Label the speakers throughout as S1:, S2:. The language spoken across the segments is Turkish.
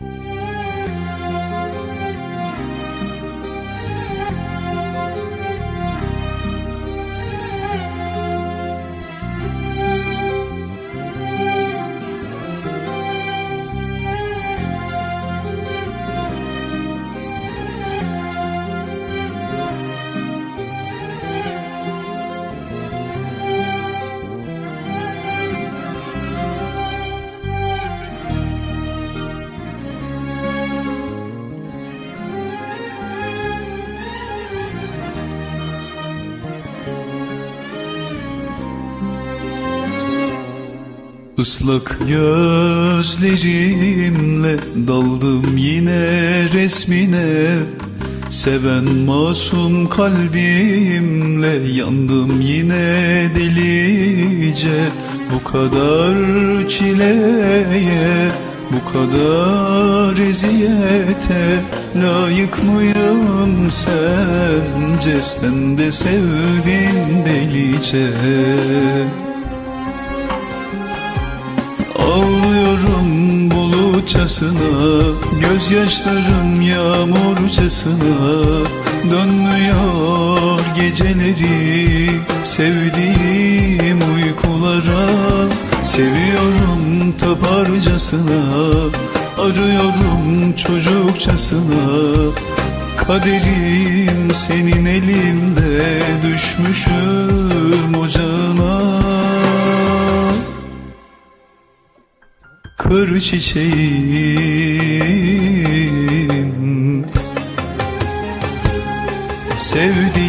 S1: Thank you. Islak gözlerimle daldım yine resmine. Seven masum kalbimle yandım yine delice. Bu kadar çileye, bu kadar eziyete Layık mıyım sence? Sen de sevdin delice bulutçasına Gözyaşlarım yağmurcasına. Dönmüyor geceleri Sevdiğim uykulara. Seviyorum taparcasına Arıyorum çocukçasına. Kaderim senin elinde Düşmüşüm ocağına Kır çiçeğim. Sevdiceğim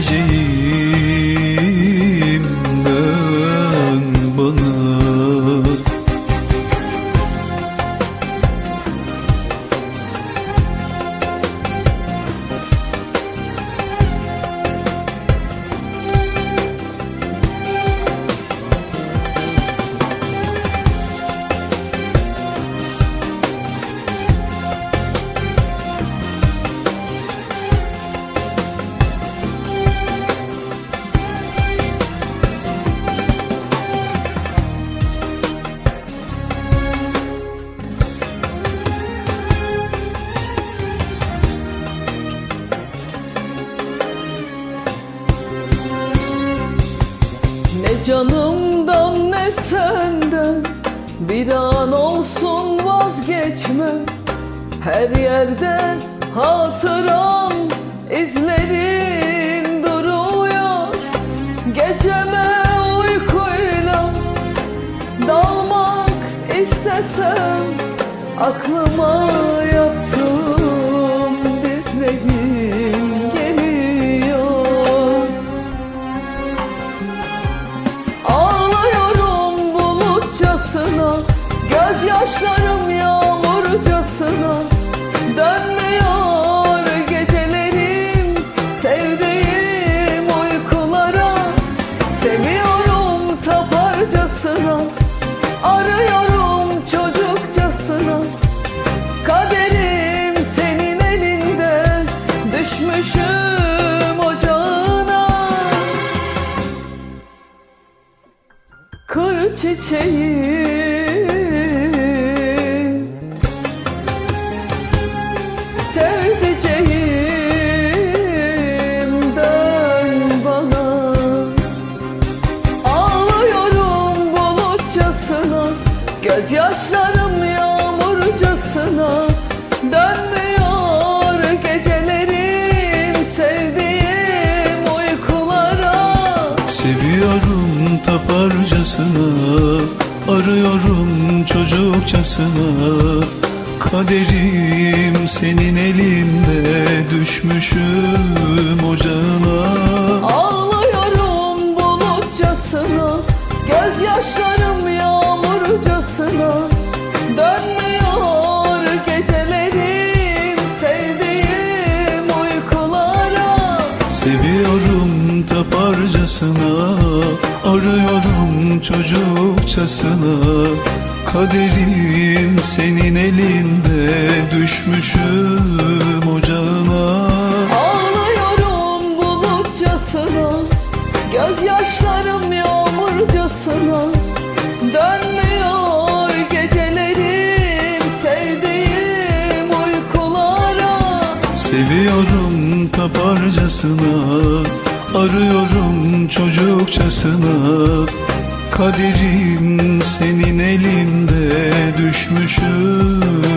S2: canımdan ne senden? Bir an olsun vazgeçmem Her yerde hatıran izlerin duruyor. Geceme uykuyla dalmak istesem Aklıma Arıyorum çocukçasına. Kaderim senin elinde. Düşmüşüm ocağına. Kır çiçeği Gözyaşlarım yağmurcasına Dönmüyor gecelerim Sevdiğim uykulara.
S1: Seviyorum taparcasına Arıyorum çocukçasına. Kaderim senin elinde Düşmüşüm ocağına Arıyorum çocukçasına. Kaderim senin elinde Düşmüşüm ocağına.
S2: Ağlıyorum bulutçasına Gözyaşlarım yağmurcasına. Dönmüyor gecelerim Sevdiğim uykulara.
S1: Seviyorum taparcasına Arıyorum çocukçasına. Kaderim senin elinde düşmüşüm